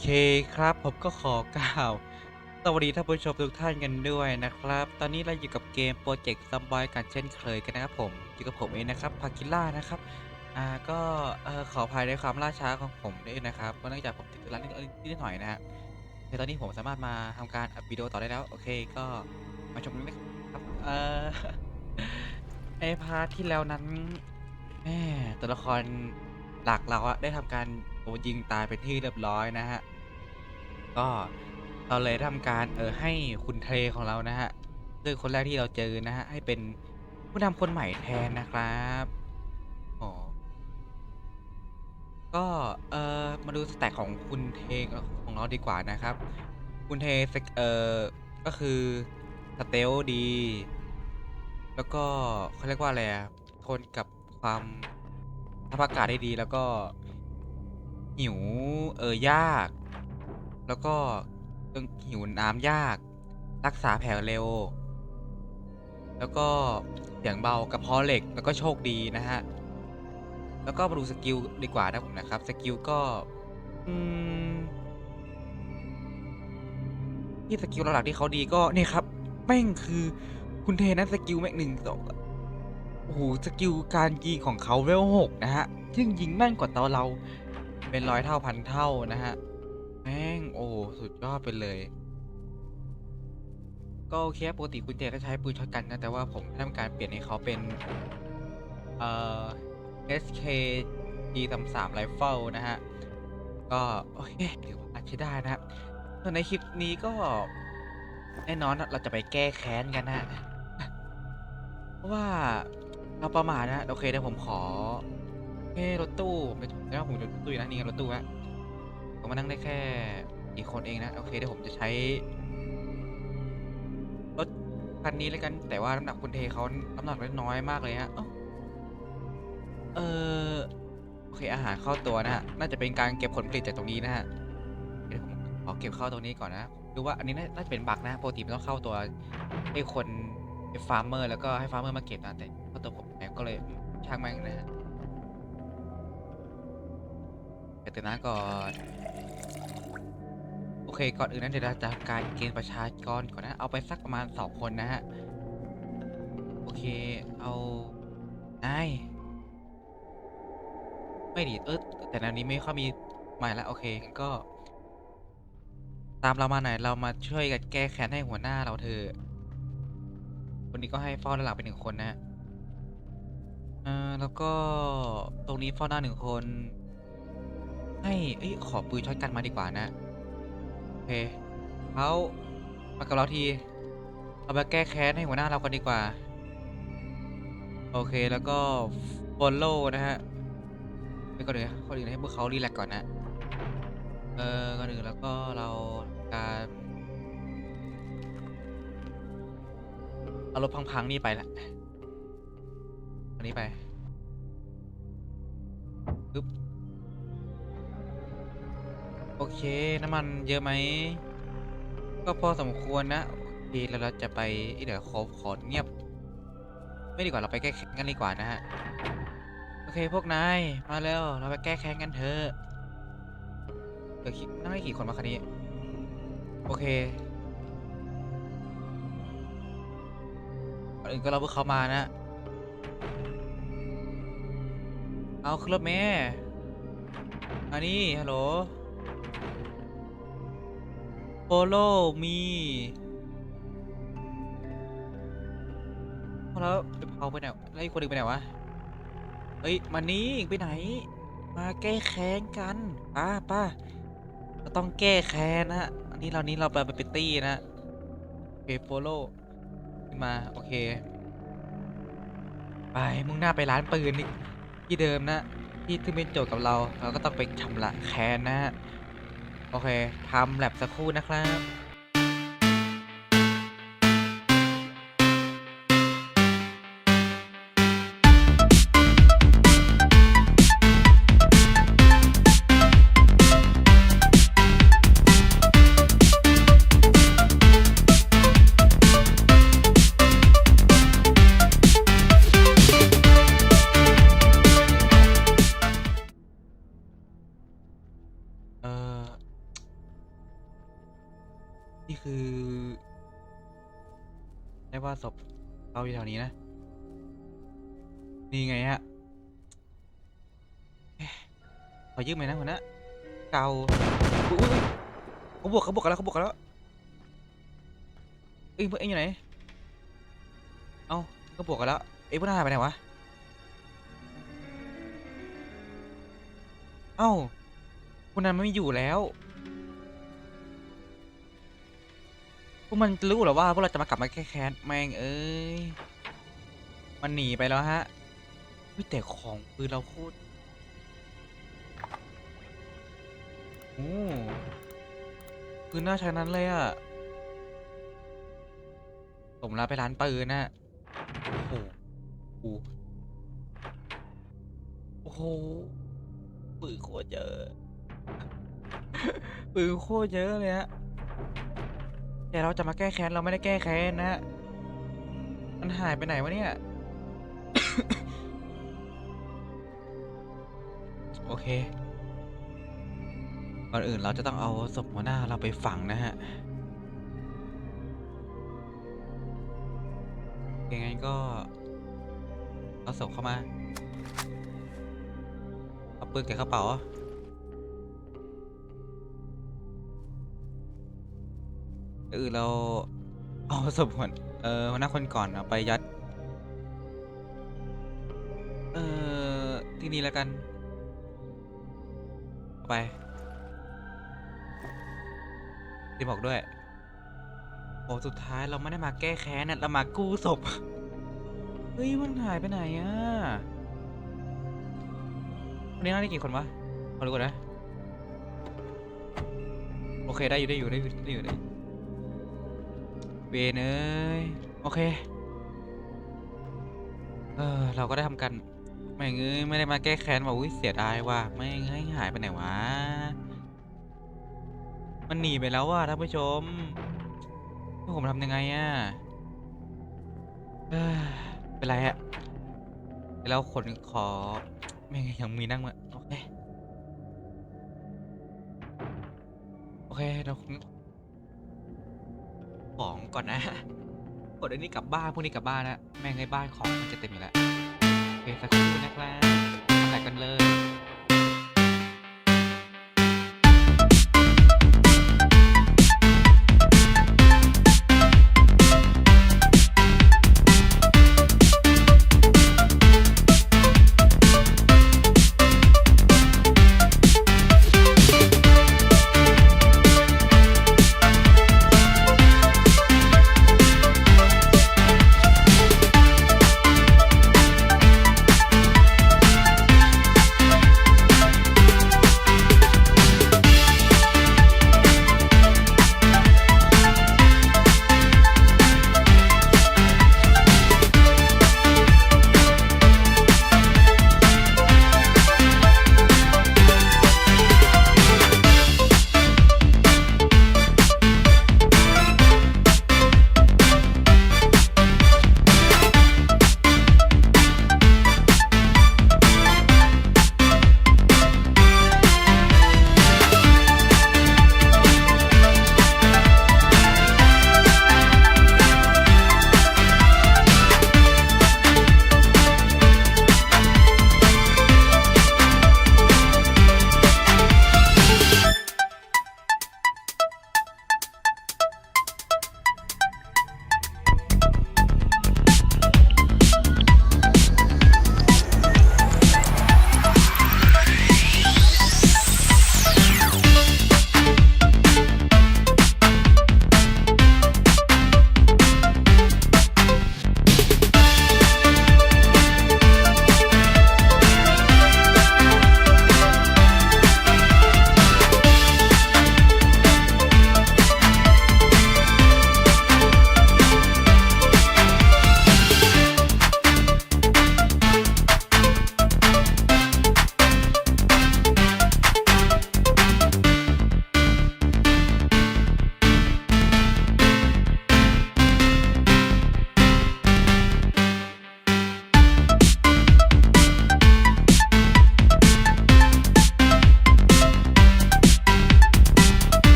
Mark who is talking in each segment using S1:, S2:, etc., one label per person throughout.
S1: เคครับ ผมก็ขอกล่าว สวัสดีท่านผู้ชมทุกท่านกันด้วยนะครับ ตอนนี้เราอยู่กับเกมโปรเจกต์ซัมบอยกันเช่นเคยกันนะครับผมอยู่กับผมเองนะครับพากิล่านะครับอ่าก็เอ่อขออภัยในความล่าช้าของผมด้วยนะครับเพราะเนื่องจากผมติดธุระนิดนิดหน่อยนะฮะแต่ตอนนี้ผมสามารถมาทำการอัดวิดีโอต่อได้แล้ว โอเคก็มาชมกันนะครับเอ่อในพาร์ทที่แล้วนั้นแม่ตัวละครหลักเราอะได้ทำการ ยิงตายเป็นที่เรียบร้อยนะฮะ ก็เราเลยทำการเออให้คุณเทของเรานะฮะคือคนแรกที่เราเจอนะฮะให้เป็นผู้นำคนใหม่แทนนะครับอ๋อก็เออมาดูสแต็กของคุณเทของเราดีกว่านะครับ คุณเทสกเออก็คือสเตลดี แล้วก็เขาเรียกว่าอะไรอะทนกับความสภาพอากาศได้ดีแล้วก็ หิวเออยาก แล้วก็ต้องหิวน้ำยาก รักษาแผลเร็ว แล้วก็เสียงเบากระเพาะเหล็กแล้วก็โชคดีนะฮะ แล้วก็มาดูสกิลดีกว่านะผมนะครับสกิลก็อืมที่สกิลหลักที่เขาดีก็เนี่ยครับแม่งคือคุณเทนั้นสกิลแม่งหนึ่งสองโอ้โหสกิลการยิงของเขาเวลหกนะฮะซึ่งยิงแม่นกว่าตัวเรา เป็นร้อยเท่าพันเท่านะฮะแม่งโอ้สุดยอดไปเลย ก็โอเคปกติคุณเจก็ใช้ปืนช็อตกันนะแต่ว่าผมทำการเปลี่ยนให้เขาเป็น เอ่อ SK G 3 3 Rifle นะฮะ ก็โอเคถือว่าใช้ได้นะฮะส่วนในคลิปนี้ก็แน่นอนเราจะไปแก้แค้นกันนะเพราะว่าเราประมาทนะ โอเคเดี๋ยวผมขอ เอ้รถตู้ไม่ถูกแล้วผมจะรถตู้อยู่นะนี่ไงรถตู้ฮะผมมานั่งได้แค่อีกคนเองนะโอเคเดี๋ยวผมจะใช้รถคันนี้เลยกัน แต่ว่าน้ำหนักคุณเทเขาน้ำหนักน้อยมากเลยฮะเออโอเคอาหารเข้าตัวนะฮะน่าจะเป็นการเก็บผลผลิตจากตรงนี้นะฮะเดี๋ยวผมขอเก็บเข้าตรงนี้ก่อนนะดูว่าอันนี้น่าจะเป็นบั๊กนะปกติมันต้องเข้าตัวให้คนฟาร์มเมอร์แล้วก็ให้ฟาร์มเมอร์มาเก็บนะแต่เข้าตัวผมแอมก็เลยช่างแม่งนะฮะ เก็บตัวน้าก่อน โอเค ก่อนอื่นนั้นเดี๋ยวเราจะทำการเกณฑ์ประชากรก่อนนะ เอาไปสักประมาณสองคนนะฮะ โอเค เอานายไม่ดีเออแต่แนวนี้ไม่ค่อยมีใหม่ละโอเคงั้นก็ ตามเรามาหน่อยเรามาช่วยกันแก้แค้นให้หัวหน้าเราเถอะคนนี้ก็ให้เฝ้าด้านหลังเป็นหนึ่งคนนะเออแล้วก็ตรงนี้เฝ้าหน้าหนึ่งคน ให้เอ้ยขอปืนช็อตกันมาดีกว่านะโอเคเขามากับเราทีเราไปแก้แค้นให้หัวหน้าเรากันดีกว่า โอเคแล้วก็ฟอลโล่นะฮะไปก่อนเลยก่อนอื่นให้พวกเขารีแลกซ์ก่อนนะเออก่อนอื่นแล้วก็เราการเอารถพังๆนี่ไปละอันนี้ไปปึ๊บ โอเค น้ำมันเยอะไหม ก็พอสมควรนะ โอเค แล้วเราจะไปเอ้ยเดี๋ยวขอขอเงียบ ไม่ดีกว่าเราไปแก้แค้นกันดีกว่านะฮะ โอเคพวกนาย มาเร็ว เราไปแก้แค้นกันเถอะเดี๋ยวขี่นั่งได้กี่คนมาคันนี้ โอเคอนอื่นก็เราเพิ่งเข้ามานะ เอาขึ้นรถเมย์อันนี้ฮัลโหล follow me แล้วเดี๋ยวเอาไปไหนแล้วอีกคนหนึงไปไหนวะ เฮ้ยมานี่ไปไหน มาแก้แค้นกัน ป้าป้าเราต้องแก้แค้นนะอันนี้เรานี้เราไปเป็นตี้นะโอเคโฟโล่ขึ้นมา โอเค ไปมุ่งหน้าไปร้านปืนนี่ที่เดิมนะ ที่ที่เป็นโจทย์กับเรา เราก็ต้องไปชำระแค้นนะ โอเคทำแลบสักครู่นะครับ นี่คือได้ว่าศพเราอยู่แถวนี้นะ นี่ไงฮะเอ๊ะขอยืมหน่อยนะหัวหน้าเกาอุ๊ยเขาบวกเขาบวกกันแล้วเขาบวกกันแล้วเอ้ยพวกเอ็งอยู่ไหน เอ้าก็บวกกันแล้วเอ้ยพวกนาหายไปไหนวะ เอ้าคุณนันไม่อยู่แล้ว พวกมันรู้หรอว่าพวกเราจะมากลับมาแก้แค้นแม่งเอ้ย มันหนีไปแล้วฮะเฮ้ยแต่ของปืนเราโคตรโอ้ปืนน่าใช้นั้นเลยอะสมแล้วไปร้านปืนนะโอ้โหโอ้โหปืนโคตรเยอะปืนโคตรเยอะเลยฮะ แต่เราจะมาแก้แค้นเราไม่ได้แก้แค้นนะมันหายไปไหนวะเนี่ย โอเค ก่อนอื่นเราจะต้องเอาศพหัวหน้าเราไปฝังนะฮะยังไงก็ เอาศพเข้ามา เอาปืนแกะกระเป๋า เออเราเอาศพหัวเออหัวหน้าคนก่อนเอาไปยัด เออที่นี่แล้วกัน ไปที่บอกด้วยโอ้สุดท้ายเราไม่ได้มาแก้แค้นนะเรามากู้ศพ เฮ้ย มันหายไปไหนอะวันนี้น่าได้กี่คนวะขอดูก่อนนะ โอเค ได้อยู่ได้อยู่ได้อยู่ได้อยู่ได้อยู่ เวนเอ้ยโอเค เออเราก็ได้ทำกันไม่งเอ้ยไม่ได้มาแก้แค้นว่าอุ้ยเสียดายว่ะไม่งเอ้ยหายไปไหนวะ มันหนีไปแล้วว่ะท่านผู้ชมให้ผมทำยังไงอะเป็นไรอะแล้วคนขอไม่งยังมีนั่งมาโอเคโอเคเราค ของก่อนนะกดอันนี้กลับบ้านพวกนี้กลับบ้านนะแม่งให้บ้านของมันจะเต็มอยู่แล้วโอเคสักครู่นะครับมาใส่กันเลย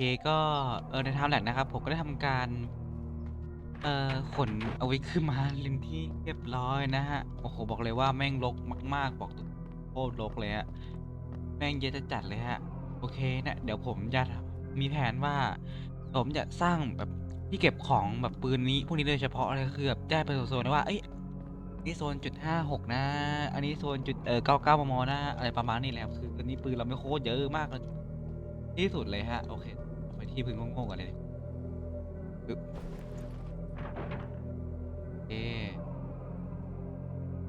S1: เคก็เออในทม์แลปนะครับ ผมก็ได้ทำการ เอ่อขนเอาไว้ขึ้นมาเป็นที่เรียบร้อยนะฮะ โอ้โห บอกเลยว่าแม่งรกมาก ๆ บอกโคตรรกเลยฮะ แม่งเยอะจัดเลยฮะ โอเคเนี่ยเดี๋ยวผมจะมีแผนว่า ผมจะสร้างแบบที่เก็บของแบบปืนนี้พวกนี้โดยเฉพาะเลยก็คือแบบได้เป็นโซนๆนะว่า เอ้ยนี่โซนจุดห้าหกนะ อันนี้โซนจุดเออเก้าเก้ามมนะ อะไรประมาณนี้แหละครับคืออันนี้ปืนเราไม่โคตรเยอะมากเลยที่สุดเลยฮะ โอเค ที่พื้นโง่ๆกันเลยปึ๊บโอเค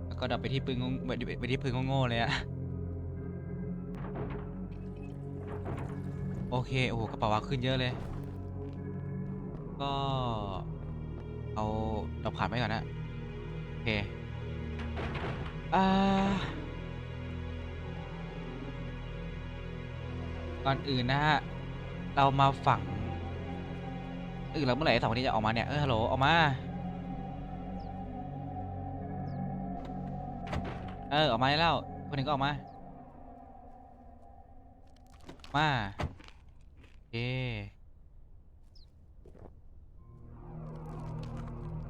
S1: แล้วก็ดับไปที่ปืนงงไปที่ไปที่พื้นโง่ๆเลยอะโอเค โอ้โหกระเป๋าวาขึ้นเยอะเลย ก็ เอาเราผ่านไปก่อนนะ โอเค อ่า ก่อนอื่นนะฮะ เรามาฝังเออแล้วเมื่อไหร่สองคนนี้จะออกมาเนี่ย เออฮัลโหลออกมา เออออกมาได้แล้ว คนหนึ่งก็ออกมา มาโอ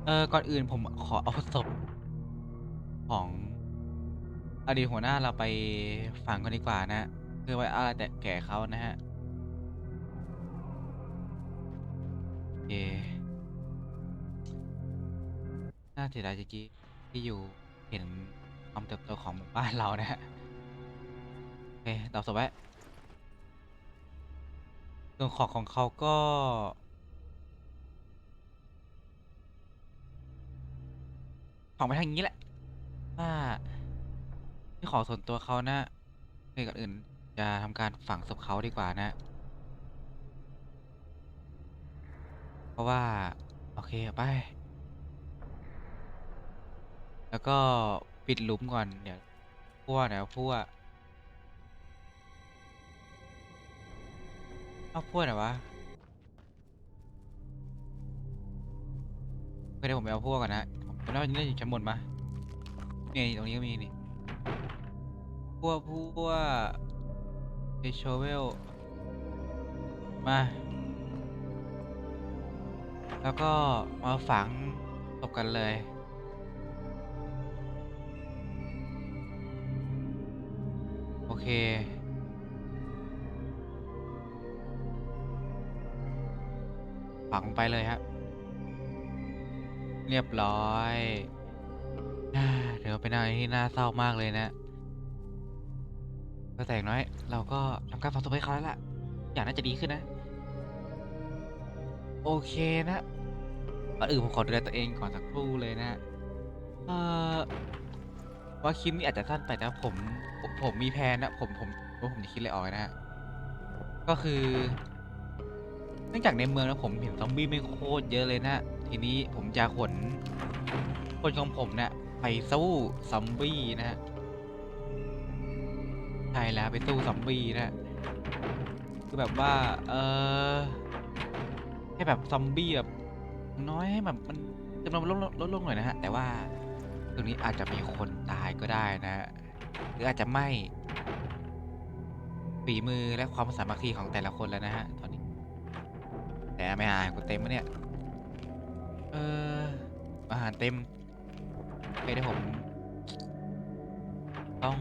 S1: เออก่อนอื่นผมขอเอาศพของอดีตหัวหน้าเราไปฝังกันดีกว่านะเพื่อไว้อะไรแต่แก่เขานะฮะ เคน่าเสียดายจริงๆที่อยู่เห็นความเติบโตของหมู่บ้านเรานะฮะโอเคตอบสบไว้ส่วนของของเขาก็ฝังไปทางนี้แหละว่าที่ขอส่วนตัวเขานะเพื่อก่อนอื่นจะทำการฝังศพเขาดีกว่านะ ราะว่า โอเคเอาไป แล้วก็ปิดหลุมก่อน เดี๋ยวพั่วเดี๋ยวพั่วเอาพั่วไหนวะโอเคเดี๋ยวผมไปเอาพั่วก่อนนะผมจำได้ว่านี่อยู่ชั้นบนปะนี่ตรงนี้ก็มีนี่พั่วพั่วเอโชเวลมา แล้วก็มาฝังศพกันเลย โอเค ฝังไปเลยฮะเรียบร้อยเดี๋ยวเป็นอะไรที่น่าเศร้ามากเลยนะก็แต่อย่างน้อย เราก็ทำการฝังศพให้เขาแล้วล่ะ อย่างน่าจะดีขึ้นนะ โอเคนะก่อนอื่นผมขอดูแลตัวเองก่อนสักครู่เลยนะเอ่อว่าคลิปนี้อาจจะสั้นไปแต่ผมผมผมมีแผนนะผมผมว่าผมจะคิดอะไรออกนะฮะก็คือ เนื่องจากในเมืองนะผมเห็นซอมบี้ไม่โคตรเยอะเลยนะทีนี้ผมจะขนคนของผมเนะี่ยไปสู้ซอมบี้นะฮะใช่แล้วไปสู้ซอมบี้นะคือแบบว่า เออ ให้แบบซอมบี้แบบน้อยให้แบบมันจำนวนลดลดลงหน่อยนะฮะ แต่ว่าตรงนี้อาจจะมีคนตายก็ได้นะ หรืออาจจะไม่ฝีมือและความสามัคคีของแต่ละคนแล้วนะฮะตอนนี้ แต่ไม่หายกูเต็มมะเนี่ย เอออาหารเต็มโอเคเดี๋ยวผม ต้อง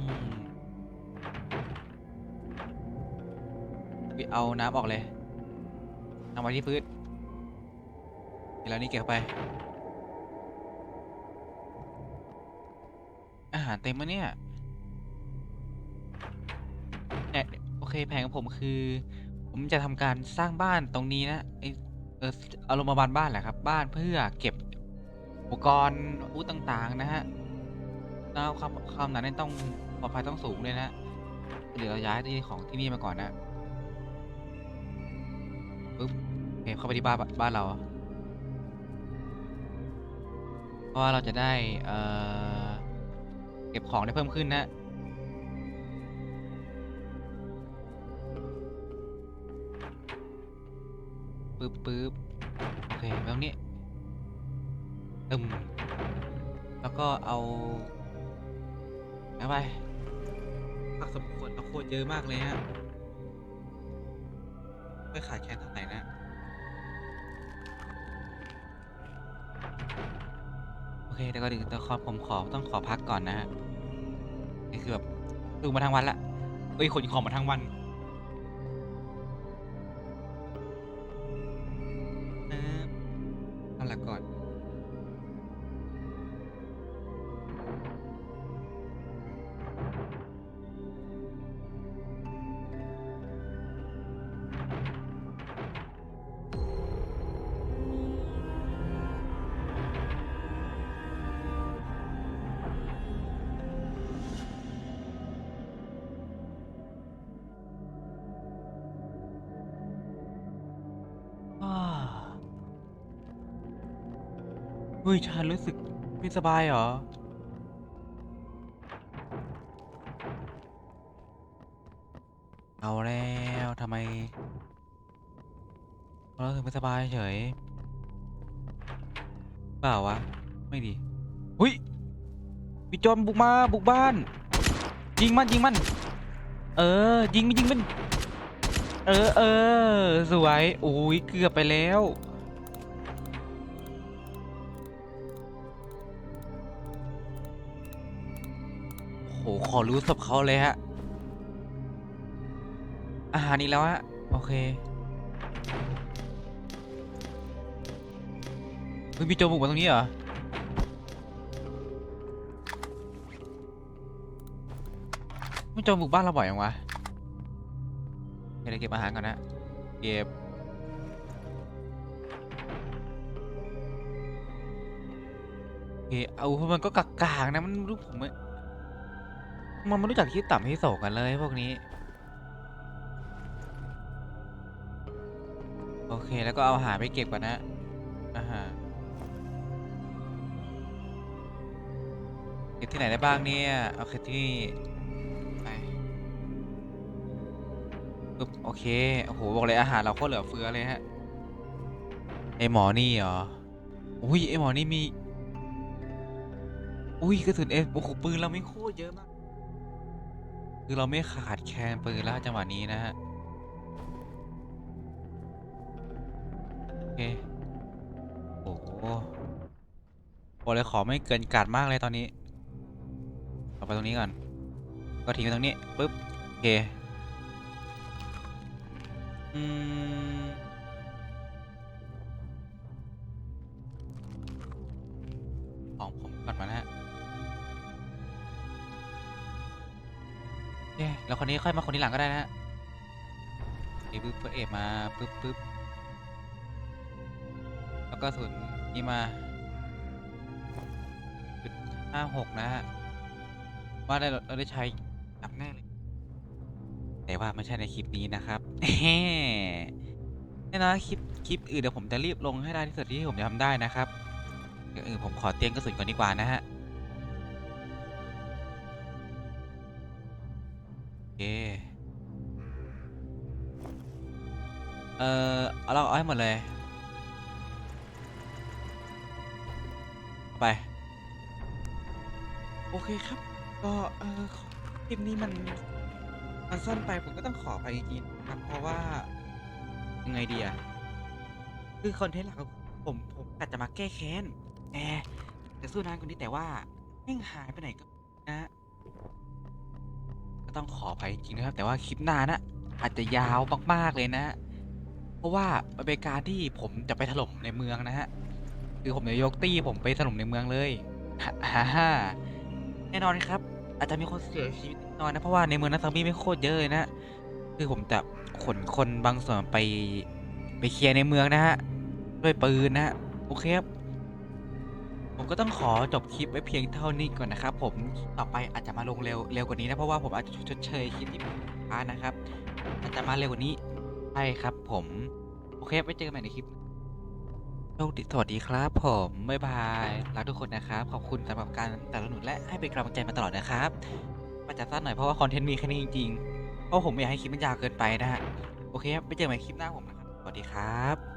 S1: ไปเอาน้ำออกเลย เอาไว้ที่พื้น แล้วนี่เก็บไป อาหารเต็มมะเนี่ยเนี่ยโอเคแผนของผมคือ ผมจะทำการสร้างบ้านตรงนี้นะไอเอออารมณ์ประมาณบ้านแหละครับ บ้านเพื่อเก็บอุปกรณ์อาวุธต่างๆ นะฮะแล้วความความหนาแน่นต้องปลอดภัยต้องสูงเลยนะเดี๋ยวเราย้ายที่ของที่นี่มาก่อนนะปึ๊บโอเคเข้าไปที่บ้านบ้านเรา เพราะว่าเราจะได้เอ่อเก็บของได้เพิ่มขึ้นนะปึ๊บปึ๊บโอเคตรงนี้ตึมแล้วก็เอาเอาไปผักสมควรเราโคตรเยอะมากเลยฮะไม่ขาดแคลนเท่าไหร่นะ เคเดี๋ยวก็ดึงแต่ขอผมขอต้องขอพักก่อนนะฮะนี่คือแบบดูมาทั้งวันละเอ้ยขนของมาทั้งวันเออเอาละก่อน ฮ้ยฉันรู้สึกไม่สบายเหรอ เอาแล้วทำไมเราถึงไม่สบายเฉยเปล่าวะ ไม่ดีหุยมีโจรบุกมาบุกบ้าน ยิงมันยิงมัน เออ ยิงไมันยิงมัน เออเออสวยโอ้ยเกือบไปแล้ว ขอรู้ศพเขาเลยฮะ อาหารอีกแล้วฮะ โอเคเฮ้ยมีโจรบุกมาตรงนี้เหรอไม่โจรบุกบ้านเราบ่อยยังวะเดี๋ยวเก็บอาหารก่อนนะ เก็บโอเคเอาพวกมันก็กักกางนะมันรู้ผมไม่ มันไม่รู้จักที่ต่ำที่สูงกันเลยพวกนี้ โอเคแล้วก็เอาอาหารไปเก็บก่อนนะอาหารเก็บที่ไหนได้บ้างเนี่ยโอเคที่นี่ไปปึ๊บโอเคโอ้โหบอกเลยอาหารเราก็เหลือเฟือเลยฮะไอหมอนี่เหรออุ้ยไอหมอนี่มี อุ้ยกระสุนเอโอ้โหปืนเราไม่โคตรเยอะมาก คือเราไม่ขาดแคลนปืนแล้วจังหวะนี้นะฮะโอเคโอ้โหบอกเลยขอไม่เกินกาดมากเลยตอนนี้เอาไปตรงนี้ก่อนก็ทิ้งไว้ตรงนี้ปึ๊บโอเคอืมของผมก่อนมานะฮะ เย้แล้วคนนี้ค่อยมาคนที่หลังก็ได้นะฮะนี่ปึ๊บเพื่อเอฟมาปึ๊บปึ๊บแล้วก็ศูนย์นี่มาจุดห้าหกนะฮะว่าได้เราได้ใช้อับแน่เลย แต่ว่าไม่ใช่ในคลิปนี้นะครับแน่นอนคลิปคลิปอื่นเดี๋ยวผมจะรีบลงให้ได้ที่สุดที่ผมจะทำได้นะครับเดี๋ยวอื่นผมขอเตียมกระสุนก่อนดีกว่านะฮะ เออเอาเราเอาให้หมดเลย ไป โอเคครับ ก็เออคลิปนี้มันมันสั้นไปผมก็ต้องขอไปจริงๆนะครับ เพราะว่า ยังไงดีอะคือคอนเทนต์หลักของผมผมอาจจะมาแก้แค้นแอร์แต่สู้นานกว่านี้แต่ว่าแม่งหายไปไหนก็นะก็ต้องขอไปจริงนะครับ แต่ว่าคลิปหน้านะอาจจะยาวมากๆเลยนะ เพราะว่ามันเป็นการที่ผมจะไปถล่มในเมืองนะฮะ คือผมจะยกตี้ผมไปถล่มในเมืองเลยฮ่าฮ่าแน่นอนครับ อาจจะมีคนเสียชีวิตแน่นอนนะ เพราะว่าในเมืองนั้นซอมบี้ไม่โคตรเยอะเลยนะ คือผมจะขนคนบางส่วนไปไปเคลียร์ในเมืองนะฮะ ด้วยปืนนะฮะ โอเคครับ ผมก็ต้องขอจบคลิปไว้เพียงเท่านี้ก่อนนะครับ ผม ต่อไปอาจจะมาลงเร็วเร็วกว่านี้นะ เพราะว่าผมอาจจะชดเชยคลิปที่ผมช้านะครับ อาจจะมาเร็วกว่านี้ ช่ครับผม โอเคไว้เจอกันใหม่ในคลิปโชคดีสวัสดีครับผมบ๊ายบายรักทุกคนนะครับ ขอบคุณสำหรับการสนับสนุนและให้เป็นกำลังใจมาตลอดนะครับมาจะสั้นหน่อยเพราะว่าคอนเทนต์มีแค่นี้จริงๆเพราะผมไม่อยากให้คลิปมันยาวเกินไปนะฮะโอเคครับไปเจอกันใหม่คลิปหน้าผมนะครับสวัสดีครับ